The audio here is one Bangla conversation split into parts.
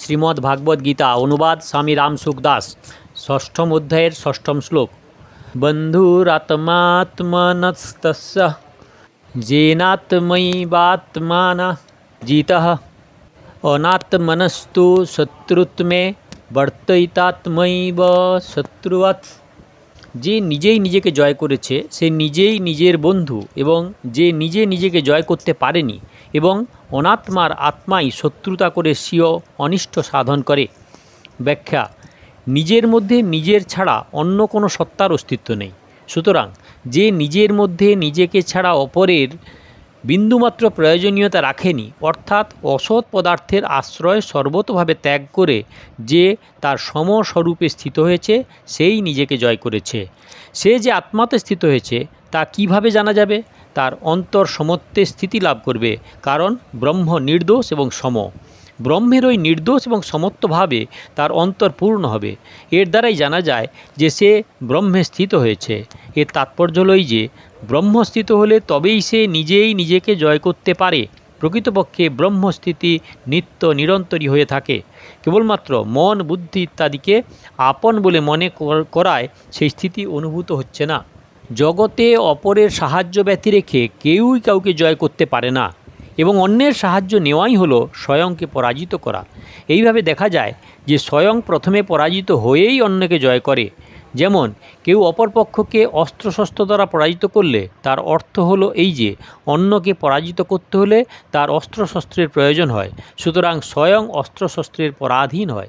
শ্রীমদ্ ভাগবত গীতা, অনুবাদ স্বামী রাম সুখদাস ষষ্ঠম অধ্যায়ের ষষ্ঠম শ্লোক। বন্ধুরাত্মাত্মনস্তস্য যেনাত্মৈবাত্মানা জিতः, অনাত্মনস্তু শত্রুত্মে বর্তয়িতাত্মৈব শত্রুবৎ যে নিজেই নিজেকে জয় করেছে, সে নিজেই নিজের বন্ধু এবং যে নিজে নিজেকে জয় করতে পারেনি এবং অনাত্মার আত্মাই শত্রুতা করে স্বীয় অনিষ্ট সাধন করে। ব্যাখ্যা, নিজের মধ্যে নিজের ছাড়া অন্য কোনো সত্তার অস্তিত্ব নেই। সুতরাং যে নিজের মধ্যে নিজেকে ছাড়া অপরের বিন্দুমাত্র প্রয়োজনীয়তা রাখেনি, অর্থাৎ অসৎ পদার্থের আশ্রয় সর্বতভাবে ত্যাগ করে যে তার সমস্বরূপে স্থিত হয়েছে, সেই নিজেকে জয় করেছে। সে যে আত্মাতে স্থিত হয়েছে, তা কীভাবে জানা যাবে? তার অন্তর সমত্বে স্থিতি লাভ করবে, কারণ ব্রহ্ম নির্দোষ এবং সম। ব্রহ্মের ওই নির্দোষ এবং সমত্বভাবে তার অন্তর পূর্ণ হবে। এর দ্বারাই জানা যায় যে সে ব্রহ্মে স্থিত হয়েছে। এর তাৎপর্য হলই যে ব্রহ্মস্থিত হলে তবেই সে নিজেই নিজেকে জয় করতে পারে। প্রকৃতপক্ষে ব্রহ্মস্থিতি নিত্য নিরন্তরই হয়ে থাকে। কেবলমাত্র মন, বুদ্ধি ইত্যাদিকে আপন বলে মনে কর- করায় সেই স্থিতি অনুভূত হচ্ছে না। জগতে অপরের সাহায্য ব্যতি রেখে কেউই কাউকে জয় করতে পারে না এবং অন্যের সাহায্য নেওয়াই হলো স্বয়ংকে পরাজিত করা। এইভাবে দেখা যায় যে স্বয়ং প্রথমে পরাজিত হয়েই অন্যকে জয় করে। যেমন কেউ অপরপক্ষকে অস্ত্রশস্ত্র দ্বারা পরাজিত করলে তার অর্থ হলো এই যে, অন্যকে পরাজিত করতে হলে তার অস্ত্রশস্ত্রের প্রয়োজন হয়। সুতরাং স্বয়ং অস্ত্রশস্ত্রের পরাধীন হয়।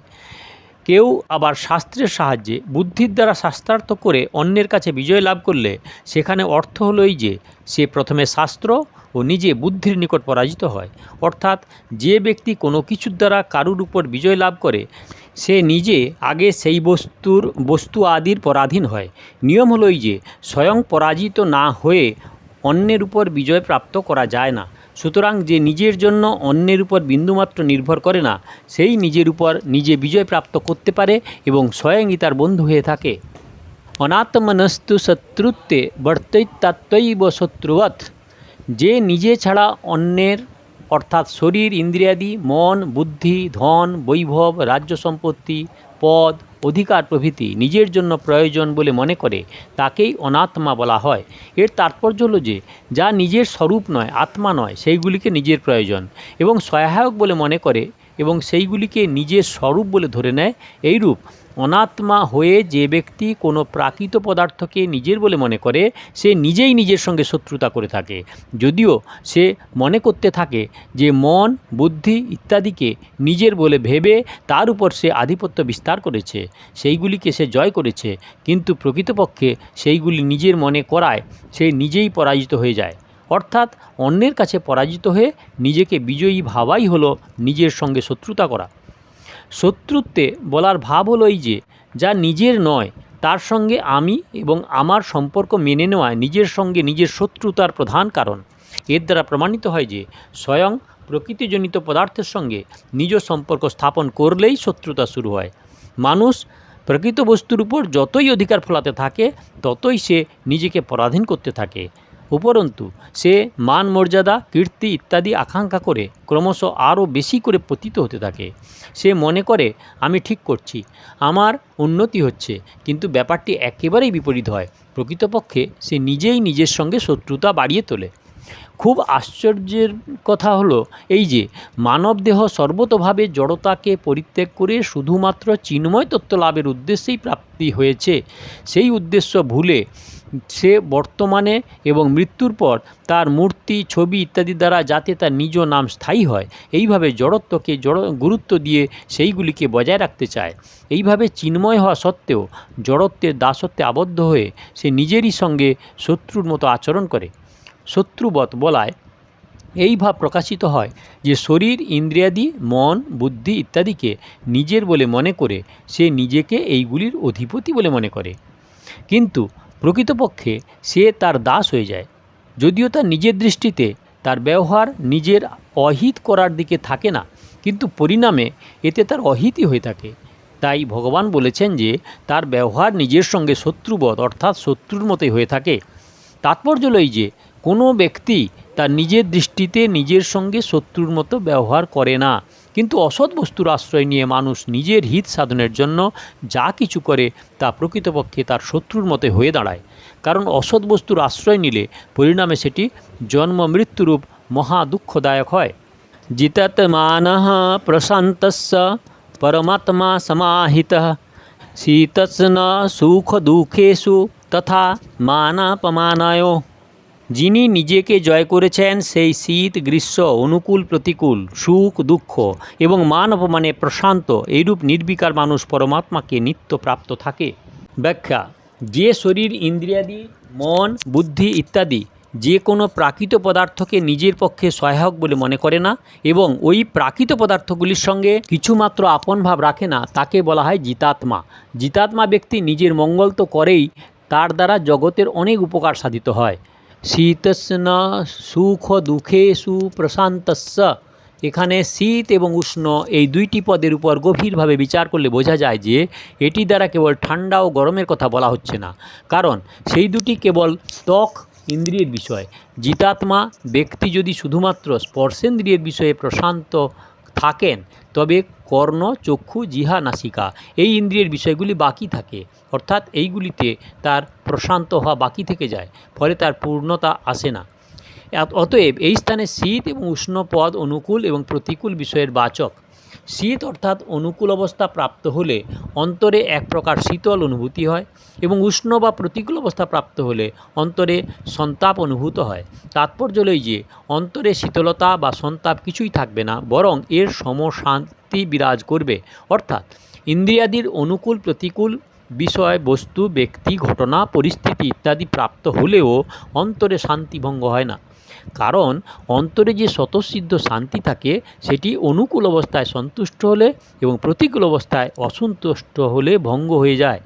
কেউ আবার শাস্ত্রের সাহায্যে বুদ্ধির দ্বারা শাস্ত্রার্থ করে অন্যের কাছে বিজয় লাভ করলে সেখানে অর্থ হলো এই যে, সে প্রথমে শাস্ত্র ও নিজে বুদ্ধির নিকট পরাজিত হয়। অর্থাৎ যে ব্যক্তি কোনো কিছুর দ্বারা কারুর উপর বিজয় লাভ করে, সে নিজে আগে সেই বস্তুর, বস্তু আদির পরাধীন হয়। নিয়ম হলো এই যে, স্বয়ং পরাজিত না হয়ে অন্যের উপর বিজয় প্রাপ্ত করা যায় না। সুতরাং যে নিজের জন্য অন্যের উপর বিন্দুমাত্র নির্ভর করে না, সেই নিজের উপর নিজে বিজয় প্রাপ্ত করতে পারে এবং স্বয়ংই তার বন্ধু হয়ে থাকে। অনাত্মনস্তু শত্রুত্বে বর্তৈতাত্তৈব শত্রুবৎ। যে নিজে ছাড়া অন্যের, অর্থাৎ শরীর, ইন্দ্রিয়াদি, মন, বুদ্ধি, ধন, বৈভব, রাজ্য সম্পত্তি, পদ অধিকার প্রভৃতি নিজের জন্য প্রয়োজন বলে মনে করে, তাকেই অনাত্মা বলা হয়। এর তাৎপর্য হলো যে, যা নিজের স্বরূপ নয়, আত্মা নয়, সেইগুলিকে নিজের প্রয়োজন এবং সহায়ক বলে মনে করে এবং সেইগুলিকে নিজের স্বরূপ বলে ধরে নেয়। এইরূপ অনাত্মা হয়ে যে ব্যক্তি কোনো প্রাকৃত পদার্থকে নিজের বলে মনে করে, সে নিজেই নিজের সঙ্গে শত্রুতা করে থাকে। যদিও সে মনে করতে থাকে যে মন, বুদ্ধি ইত্যাদিকে নিজের বলে ভেবে তার উপর সে আধিপত্য বিস্তার করেছে, সেইগুলিকে সে জয় করেছে, কিন্তু প্রকৃতপক্ষে সেইগুলি নিজের মনে করায় সে নিজেই পরাজিত হয়ে যায়। অর্থাৎ অন্যের কাছে পরাজিত হয়ে নিজেকে বিজয়ী ভাবাই হলো নিজের সঙ্গে শত্রুতা করা। শত্রুত্বে বলার ভাব হলো এই যে, যা নিজের নয়, তার সঙ্গে আমি এবং আমার সম্পর্ক মেনে নেওয়া নিজের সঙ্গে নিজের শত্রুতার প্রধান কারণ। এর দ্বারা প্রমাণিত হয় যে, স্বয়ং প্রকৃতিজনিত পদার্থের সঙ্গে নিজ সম্পর্ক স্থাপন করলেই শত্রুতা শুরু হয়। মানুষ প্রকৃত বস্তুর উপর যতই অধিকার ফলাতে থাকে, ততই সে নিজেকে পরাধীন করতে থাকে। উপরন্তু, সে মান, মর্যাদা, কীর্তি ইত্যাদি আকাঙ্ক্ষা করে ক্রমশ আরও বেশি করে পতিত হতে থাকে। সে মনে করে, আমি ঠিক করছি, আমার উন্নতি হচ্ছে। কিন্তু ব্যাপারটি একেবারেই বিপরীত হয়। প্রকৃতপক্ষে, সে নিজেই নিজের সঙ্গে শত্রুতা বাড়িয়ে তোলে। খুব আশ্চর্যের কথা হলো এই যে, মানবদেহ সর্বতভাবে জড়তাকে পরিত্যাগ করে শুধুমাত্র চিন্ময় তত্ত্ব লাভের উদ্দেশ্যেই প্রাপ্তি হয়েছে। সেই উদ্দেশ্য ভুলে সে বর্তমানে এবং মৃত্যুর পর তার মূর্তি, ছবি ইত্যাদি দ্বারা যাতে তার নিজ নাম স্থায়ী হয়, এইভাবে জড়ত্বকে জড়, গুরুত্ব দিয়ে সেইগুলিকে বজায় রাখতে চায়। এইভাবে চিন্ময় হওয়া সত্ত্বেও জড়ত্বের দাসত্বে আবদ্ধ হয়ে সে নিজেরই সঙ্গে শত্রুর মতো আচরণ করে। শত্রুবৎ বলায়, এই ভাব প্রকাশিত হয় যে শরীর, ইন্দ্রিয়াদি, মন, বুদ্ধি ইত্যাদিকে নিজের বলে মনে করে, সে নিজেকে এইগুলির অধিপতি বলে মনে করে। কিন্তু প্রকৃতপক্ষে সে তার দাস হয়ে যায়। যদিও তার নিজের দৃষ্টিতে তার ব্যবহার নিজের অহিত করার দিকে থাকে না, কিন্তু পরিণামে এতে তার অহিতই হয়ে থাকে। তাই ভগবান বলেছেন যে, তার ব্যবহার নিজের সঙ্গে শত্রুবধ, অর্থাৎ শত্রুর মতোই হয়ে থাকে। তাৎপর্য লই যে, কোনো ব্যক্তি তার নিজের দৃষ্টিতে নিজের সঙ্গে শত্রুর মতো ব্যবহার করে না। কিন্তু অসৎ বস্তুর আশ্রয় নিয়ে মানুষ নিজের হিত সাধনের জন্য যা কিছু করে তা প্রকৃতপক্ষে তার শত্রুর মতে হয়ে দাঁড়ায়। কারণ অসৎ বস্তুর আশ্রয় নিলে পরিণামে সেটি জন্ম মৃত্যুরূপ মহা দুঃখদায়ক হয়। জিতাত্মান প্রশান্তস্য পরমাত্মা সমাহিত। শীতস্ন সুখ দুঃখেষু তথা মানাপমানায়। যিনি নিজেকে জয় করেছেন, সেই শীত, গ্রীষ্ম, অনুকূল, প্রতিকূল, সুখ, দুঃখ এবং মান অপমানে প্রশান্ত, এইরূপ নির্বিকার মানুষ পরমাত্মাকে নিত্য প্রাপ্ত থাকে। ব্যাখ্যা, যে শরীর, ইন্দ্রিয়াদি, মন, বুদ্ধি ইত্যাদি যে কোনো প্রাকৃত পদার্থকে নিজের পক্ষে সহায়ক বলে মনে করে না এবং ওই প্রাকৃত পদার্থগুলির সঙ্গে কিছুমাত্র আপন ভাব রাখে না, তাকে বলা হয় জিতাত্মা। জিতাত্মা ব্যক্তি নিজের মঙ্গল তো করেই, তার দ্বারা জগতের অনেক উপকার সাধিত হয়। শীতস্ন সুখ দুঃখেষু প্রশান্তস্য এখানে শীত এবং উষ্ণ এই দুইটি পদের উপর গভীরভাবে বিচার করলে বোঝা যায় যে এটি দ্বারা কেবল ঠান্ডা ও গরমের কথা বলা হচ্ছে না। কারণ সেই দুটি কেবল ত্বক, ইন্দ্রিয়ের বিষয়। জিতাত্মা ব্যক্তি যদি শুধুমাত্র স্পর্শেন্দ্রিয়ের বিষয়ে প্রশান্ত থাকেন। তবে কর্ণ, চক্ষু জিহা নাসিকা এই ইন্দ্রিয়ের বিষয়গুলি বাকি থাকে। অর্থাৎ এইগুলিতে তার প্রশান্ত হওয়া বাকি থেকে যায়, ফলে তার পূর্ণতা আসে না। অতএব এই স্থানে শীত এবং উষ্ণ পদ অনুকূল এবং প্রতিকূল বিষয়ের বাচক। শীত অর্থাৎ অনুকূল অবস্থা প্রাপ্ত হলে অন্তরে এক প্রকার শীতল অনুভূতি হয় এবং উষ্ণ বা প্রতিকূল অবস্থা প্রাপ্ত হলে অন্তরে সন্তাপ অনুভূত হয়। তাৎপর্য হলো এই যে, অন্তরে শীতলতা বা সন্তাপ কিছুই থাকবে না, বরং এর সমশান্তি বিরাজ করবে। অর্থাৎ ইন্দ্রিয়াদির অনুকূল, প্রতিকূল বিষয়, বস্তু, ব্যক্তি, ঘটনা, পরিস্থিতি ইত্যাদি প্রাপ্ত হলেও অন্তরে শান্তিভঙ্গ হয় না। কারণ অন্তরে যে স্বতঃসিদ্ধ শান্তি থাকে, সেটি অনুকূল অবস্থায় সন্তুষ্ট হলে এবং প্রতিকূল অবস্থায় অসন্তুষ্ট হলে ভঙ্গ হয়ে যায়।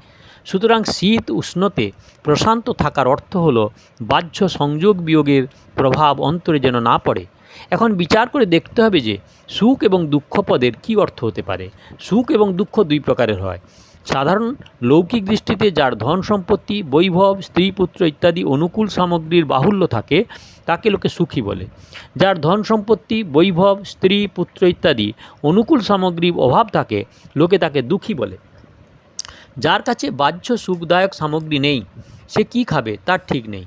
সুতরাং শীত উষ্ণতে প্রশান্ত থাকার অর্থ হলো বাহ্য সংযোগ বিয়োগের প্রভাব অন্তরে যেন না পড়ে। এখন বিচার করে দেখতে হবে যে সুখ এবং দুঃখ পদের কী অর্থ হতে পারে। সুখ এবং দুঃখ দুই প্রকারের হয়। সাধারণ লৌকিক দৃষ্টিতে যার ধন সম্পত্তি, বৈভব, স্ত্রী পুত্র ইত্যাদি অনুকূল সামগ্রীর বাহুল্য থাকে তাকে লোকে সুখী বলে। যার ধন সম্পত্তি, বৈভব, স্ত্রী, পুত্র ইত্যাদি অনুকূল সামগ্রীর অভাব থাকে, লোকে তাকে দুঃখী বলে। যার কাছে বাহ্য সুখদায়ক সামগ্রী নেই, সে কি খাবে তার ঠিক নেই।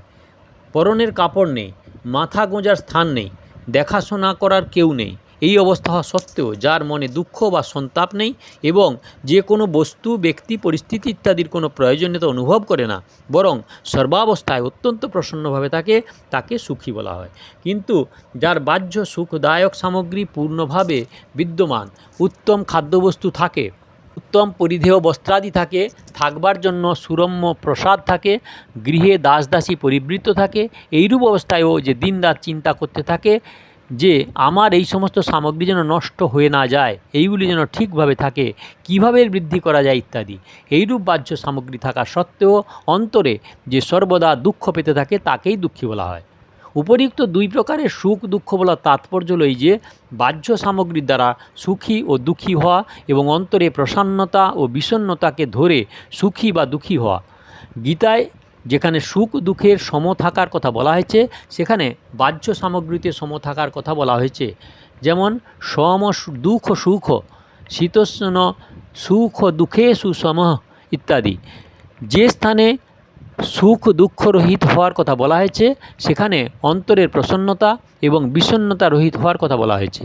পরনের কাপড় নেই, মাথা গোঁজার স্থান নেই, দেখাশোনা করার কেউ নেই। এই অবস্থা হওয়া সত্ত্বেও যার মনে দুঃখ বা সন্তাপ নেই এবং যে কোনো বস্তু, ব্যক্তি, পরিস্থিতি ইত্যাদির কোনো প্রয়োজনীয়তা অনুভব করে না, বরং সর্বাবস্থায় অত্যন্ত প্রসন্নভাবে থাকে তাকে সুখী বলা হয়। কিন্তু যার বাহ্য সুখদায়ক সামগ্রী পূর্ণভাবে বিদ্যমান, উত্তম খাদ্যবস্তু থাকে, উত্তম পরিধেয় বস্ত্রাদি থাকে, থাকবার জন্য সুরম্য প্রসাদ থাকে, গৃহে দাস দাসী পরিবৃত্ত থাকে, এইরূপ অবস্থায়ও যে দিনরাত চিন্তা করতে থাকে যে আমার এই সমস্ত সামগ্রী যেন নষ্ট হয়ে না যায়, এইগুলি যেন ঠিকভাবে থাকে, কীভাবে বৃদ্ধি করা যায় ইত্যাদি। এইরূপ বাহ্য সামগ্রী থাকা সত্ত্বেও অন্তরে যে সর্বদা দুঃখ পেতে থাকে, তাকেই দুঃখী বলা হয়। উপরিক্ত দুই প্রকারের সুখ দুঃখ বলার তাৎপর্য হলো এই যে, বাহ্য সামগ্রীর দ্বারা সুখী ও দুঃখী হওয়া এবং অন্তরে প্রসন্নতা ও বিষণ্ণতাকে ধরে সুখী বা দুঃখী হওয়া। গীতায় যেখানে সুখ দুঃখের সম থাকার কথা বলা হয়েছে, সেখানে বাহ্য সামগ্রীতে সম থাকার কথা বলা হয়েছে। যেমন, সম দুঃখ সুখ, শীতোষ্ণ সুখ দুঃখে সুসম ইত্যাদি। যে স্থানে সুখ দুঃখ রহিত হওয়ার কথা বলা হয়েছে, সেখানে অন্তরের প্রসন্নতা এবং বিষণ্ণতা রহিত হওয়ার কথা বলা হয়েছে।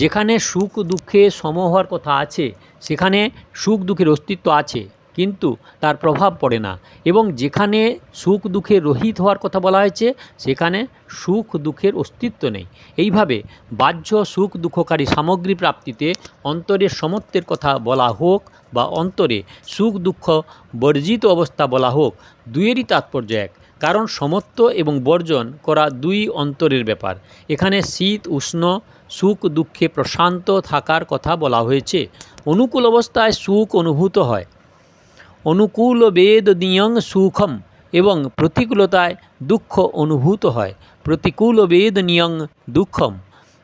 যেখানে সুখ দুঃখে সম হওয়ার কথা আছে, সেখানে সুখ দুঃখের অস্তিত্ব আছে। কিন্তু তার প্রভাব পড়ে না। এবং যেখানে সুখ দুঃখে রহিত হওয়ার কথা বলা হয়েছে, সেখানে সুখ দুঃখের অস্তিত্ব নেই। এইভাবে বাহ্য সুখ দুঃখকারী সামগ্রী প্রাপ্তিতে অন্তরের সমত্বের কথা বলা হোক বা অন্তরে সুখ দুঃখ বর্জিত অবস্থা বলা হোক দুয়েরই তাৎপর্য এক। কারণ সমত্ব এবং বর্জন করা দুই অন্তরের ব্যাপার। এখানে শীত, উষ্ণ, সুখ দুঃখে প্রশান্ত থাকার কথা বলা হয়েছে। অনুকূল অবস্থায় সুখ অনুভূত হয়। অনুকূল বেদ নিয়ং সুখম এবং প্রতিকূলতায় দুঃখ অনুভূত হয়। প্রতিকূল বেদ নিয়ং দুঃখম।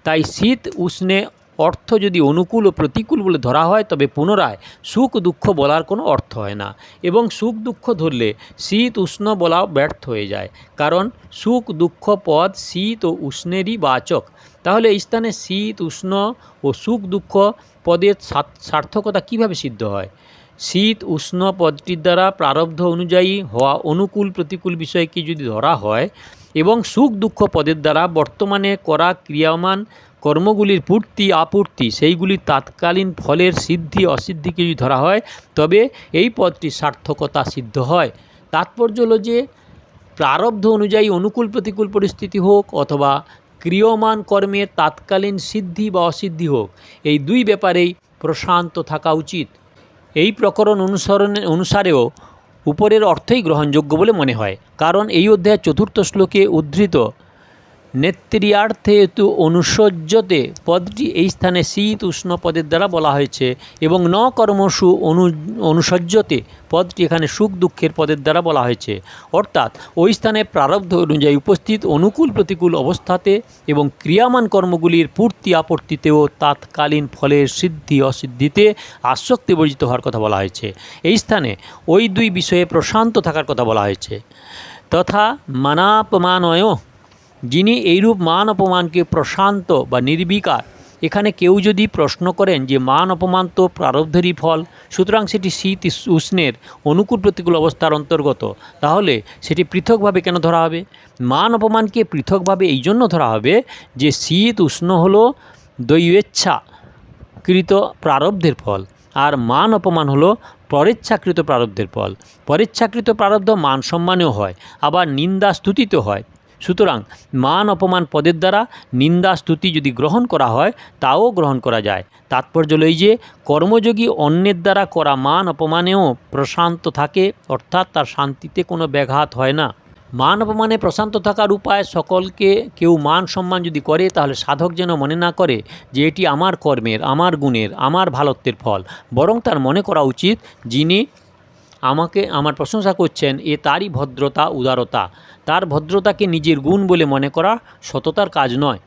তাই শীত উষ্ণে অর্থ যদি অনুকূল ও প্রতিকূল বলে ধরা হয়, তবে পুনরায় সুখ দুঃখ বলার কোনো অর্থ হয় না এবং সুখ দুঃখ ধরলে শীত উষ্ণ বলাও ব্যর্থ হয়ে যায়। কারণ সুখ দুঃখ পদ শীত ও উষ্ণেরই বাচক। তাহলে এই স্থানে শীত, উষ্ণ ও সুখ দুঃখ পদের সার্থকতা কীভাবে সিদ্ধ হয়? শীত উষ্ণ পদটির দ্বারা প্রারব্ধ অনুযায়ী হওয়া অনুকূল প্রতিকূল বিষয়কে যদি ধরা হয় এবং সুখ দুঃখ পদের দ্বারা বর্তমানে করা ক্রিয়ামান কর্মগুলির পূর্তি আপূর্তি সেইগুলির তাৎকালীন ফলের সিদ্ধি, অসিদ্ধিকে যদি ধরা হয়, তবে এই পদটির সার্থকতা সিদ্ধ হয়। তাৎপর্য হলো যে, প্রারব্ধ অনুযায়ী অনুকূল প্রতিকূল পরিস্থিতি হোক অথবা ক্রিয়মান কর্মের তাৎকালীন সিদ্ধি বা অসিদ্ধি হোক, এই দুই ব্যাপারেই প্রশান্ত থাকা উচিত। এই প্রকরণ অনুসরণে অনুসারেও উপরের অর্থই গ্রহণযোগ্য বলে মনে হয়, কারণ এই অধ্যায়ের চতুর্থ শ্লোকে উদ্ধৃত নেত্রিয়ার্থে হেতু অনুসজ্জতে পদটি এই স্থানে শীত উষ্ণ পদের দ্বারা বলা হয়েছে এবং ন কর্মসু অনু অনুসজ্জতে পদটি এখানে সুখ দুঃখের পদের দ্বারা বলা হয়েছে। অর্থাৎ ওই স্থানে প্রারব্ধ অনুযায়ী উপস্থিত অনুকূল প্রতিকূল অবস্থাতে এবং ক্রিয়ামান কর্মগুলির পূর্তি আপত্তিতেও তাৎকালীন ফলের সিদ্ধি অসিদ্ধিতে আসক্তি বর্জিত হওয়ার কথা বলা হয়েছে। এই স্থানে ওই দুই বিষয়ে প্রশান্ত থাকার কথা বলা হয়েছে। তথা মানাপমানয় যিনি এইরূপ মান অপমানকে প্রশান্ত বা নির্বিকার। এখানে কেউ যদি প্রশ্ন করেন যে মান অপমান তো প্রারব্ধেরই ফল, সুতরাং সেটি শীত উষ্ণের অনুকূল প্রতিকূল অবস্থার অন্তর্গত, তাহলে সেটি পৃথকভাবে কেন ধরা হবে? মান অপমানকে পৃথকভাবে এই জন্য ধরা হবে যে শীত উষ্ণ হলো দৈবেচ্ছা কৃত প্রারব্ধের ফল, আর মান অপমান হলো পরেচ্ছাকৃত প্রারব্ধের ফল। পরেচ্ছাকৃত প্রারব্ধ মান সম্মানেও হয়, আবার নিন্দা স্তুতিতেও হয়। সুতরাং মান অপমান পদের দ্বারা নিন্দা স্তুতি যদি গ্রহণ করা হয়, তাও গ্রহণ করা যায়। তাৎপর্য হলো এই যে, কর্মযোগী অন্যের দ্বারা করা মান অপমানেও প্রশান্ত থাকে, অর্থাৎ তার শান্তিতে কোনো ব্যাঘাত হয় না। মান অপমানে প্রশান্ত থাকার উপায় সকলকে কেউ মান সম্মান যদি করে, তাহলে সাধক যেন মনে না করে যে এটি আমার কর্মের, আমার গুণের, আমার ভালত্বের ফল। বরং তার মনে করা উচিত, যিনি আমাকে আমার প্রশংসা করছেন, এ তারই ভদ্রতা, উদারতা। তার ভদ্রতাকে নিজের গুণ বলে মনে করা সততার কাজ নয়।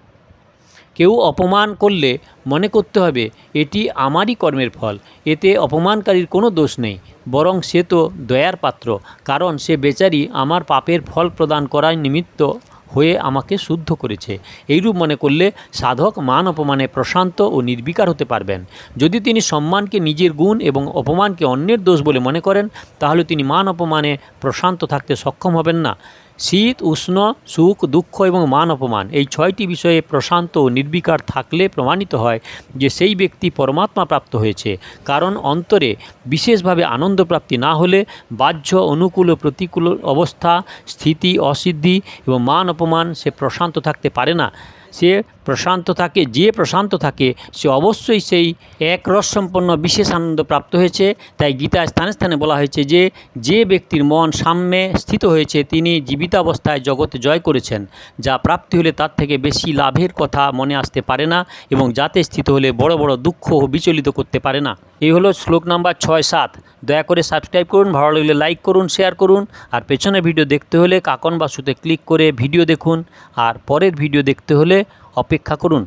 কেউ অপমান করলে মনে করতে হবে, এটি আমারই কর্মের ফল। এতে অপমানকারীর কোনো দোষ নেই, বরং সে তো দয়ার পাত্র। কারণ সে বেচারি আমার পাপের ফল প্রদান করার নিমিত্ত হয়ে আমাকে শুদ্ধ করেছে। এইরূপ মনে করলে সাধক মান অপমানে প্রশান্ত ও নির্বিকার হতে পারবেন। যদি তিনি সম্মানকে নিজের গুণ এবং অপমানকে অন্যের দোষ বলে মনে করেন, তাহলে তিনি মান অপমানে প্রশান্ত থাকতে সক্ষম হবেন না। শীত, উষ্ণ, সুখ, দুঃখ এবং মান অপমান। এই ছয়টি বিষয়ে প্রশান্ত ও নির্বিকার থাকলে প্রমাণিত হয় যে সেই ব্যক্তি পরমাত্মা প্রাপ্ত হয়েছে। কারণ অন্তরে বিশেষভাবে আনন্দ প্রাপ্তি না হলে বাহ্য, অনুকূল ও প্রতিকূল অবস্থা, স্থিতি, অসিদ্ধি এবং মান অপমান সে প্রশান্ত থাকতে পারে না। সে প্রশান্ত থাকে, যে প্রশান্ত থাকে, সে অবশ্যই সেই এক রসসম্পন্ন বিশেষ আনন্দ প্রাপ্ত হয়েছে। তাই গীতা স্থানে স্থানে বলা হয়েছে যে যে ব্যক্তির মন সাম্যে স্থিত হয়েছে, তিনি জীবিতাবস্থায় জগতে জয় করেছেন। যা প্রাপ্তি হলে তার থেকে বেশি লাভের কথা মনে আসতে পারে না এবং যাতে স্থিত হলে বড় বড় দুঃখ বিচলিত করতে পারে না। এই হলো শ্লোক নাম্বার ছয় সাত। দয়া করে সাবস্ক্রাইব করুন, ভালো লাগলে লাইক করুন, শেয়ার করুন। আর পেছনে ভিডিও দেখতে হলে কাকন বাসুতে ক্লিক করে ভিডিও দেখুন। আর পরের ভিডিও দেখতে হলে অপেক্ষা করুন।